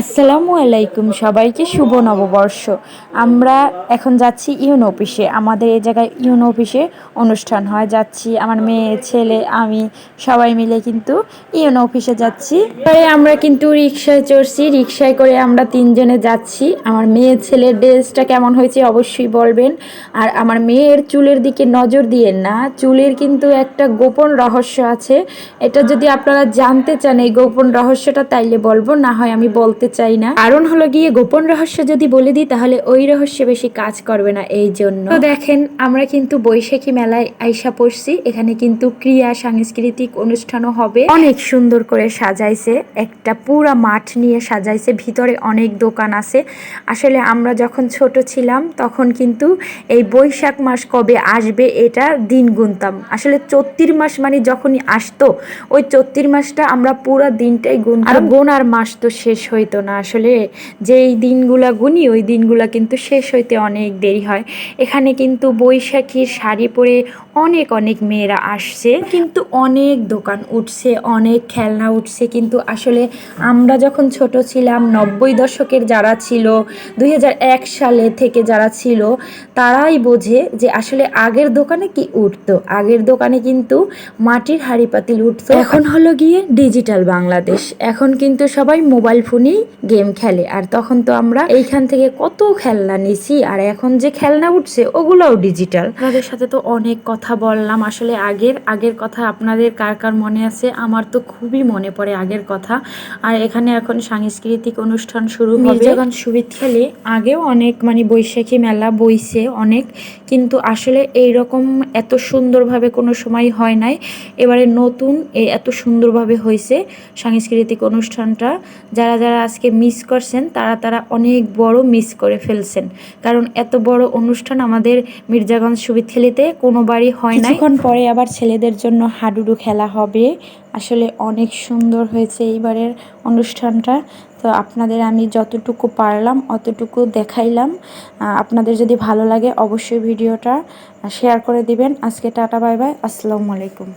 আসসালামু আলাইকুম, সবাইকে শুভ নববর্ষ। আমরা এখন যাচ্ছি ইউন অফিসে। আমাদের এই জায়গায় ইউন অফিসে অনুষ্ঠান হয়। যাচ্ছি আমার মেয়ে, ছেলে, আমি সবাই মিলে কিন্তু ইউন অফিসে যাচ্ছি। পরে আমরা কিন্তু রিক্সায় চড়ছি। রিক্সায় করে আমরা তিনজনে যাচ্ছি। আমার মেয়ে, ছেলের ড্রেসটা কেমন হয়েছে অবশ্যই বলবেন। আর আমার মেয়ের চুলের দিকে নজর দিয়েন না। চুলের কিন্তু একটা গোপন রহস্য আছে। এটা যদি আপনারা জানতে চান, এই গোপন রহস্যটা তাইলে বলব। না হয় আমি বলতে চাই না। কারণ হলো গিয়ে গোপন রহস্য যদি বলে দিই, তাহলে ওই রহস্য বেশি কাজ করবে না এই জন্য। তো দেখেন, আমরা কিন্তু বৈশাখী মেলায় আইসা পড়ছি। এখানে কিন্তু ক্রিয়া, সাংস্কৃতিক অনুষ্ঠানও হবে। অনেক সুন্দর করে সাজাইছে। একটা পুরা মাঠ নিয়ে সাজাইছে। ভিতরে অনেক দোকান আছে। আসলে আমরা যখন ছোট ছিলাম, তখন কিন্তু এই বৈশাখ মাস কবে আসবে, এটা দিন গুনতাম। আসলে চত্তির মাস মানে যখনই আসতো, ওই চত্তির মাসটা আমরা পুরো দিনটাই গুনতাম। আর গোনার মাস তো শেষ হইতো না। আসলে যেই দিনগুলা গুনি, ওই দিনগুলা কিন্তু শেষ হইতে অনেক দেরি হয়। এখানে কিন্তু বৈশাখীর শাড়ি পরে অনেক অনেক মেয়েরা আসছে। কিন্তু অনেক দোকান উঠছে, অনেক খেলনা উঠছে। কিন্তু আসলে আমরা যখন ছোট ছিলাম, নব্বই দশকের যারা ছিল, দুই হাজার এক সালে থেকে যারা ছিল, তারাই বোঝে যে আসলে আগের দোকানে কি উঠতো। আগের দোকানে কিন্তু মাটির হাড়ি পাতিল উঠতো। এখন হলো গিয়ে ডিজিটাল বাংলাদেশ। এখন কিন্তু সবাই মোবাইল ফোনেই গেম খেলে। আর তখন তো আমরা এইখান থেকে কত খেলনা নিছি আর এখন যে খেলনা উঠছে ওগুলোও ডিজিটাল আপনাদের সাথে তো অনেক কথা বললাম। আসলে আগের আগের কথা আপনাদের কার কার মনে আছে? আমার তো খুবই মনে পড়ে আগের কথা। আর এখানে এখন সাংস্কৃতিক অনুষ্ঠান শুরু হবে। যখন সুবিধ খেলে আগেও অনেক মানে বৈশাখী মেলা বইছে অনেক। কিন্তু আসলে এই রকম এত সুন্দরভাবে কোনো সময় হয় নাই। এবারে নতুন এত সুন্দরভাবে হয়েছে সাংস্কৃতিক অনুষ্ঠানটা। যারা যারা আজকে মিস করছেন, তারা তারা অনেক বড় মিস করে ফেলছেন। কারণ এত বড় অনুষ্ঠান আমাদের মির্জাগঞ্জ সুবিদখালিতে কোনোবারই হয় না এখন পরে আবার ছেলেদের জন্য হাডুডু খেলা হবে। আসলে অনেক সুন্দর হয়েছে এইবারের অনুষ্ঠানটা। তো আপনাদের আমি যতটুকু পারলাম, অতটুকু দেখাইলাম। আপনাদের যদি ভালো লাগে অবশ্যই ভিডিওটা শেয়ার করে দিবেন। আজকে টাটা, বাই বাই। আসসালামু আলাইকুম।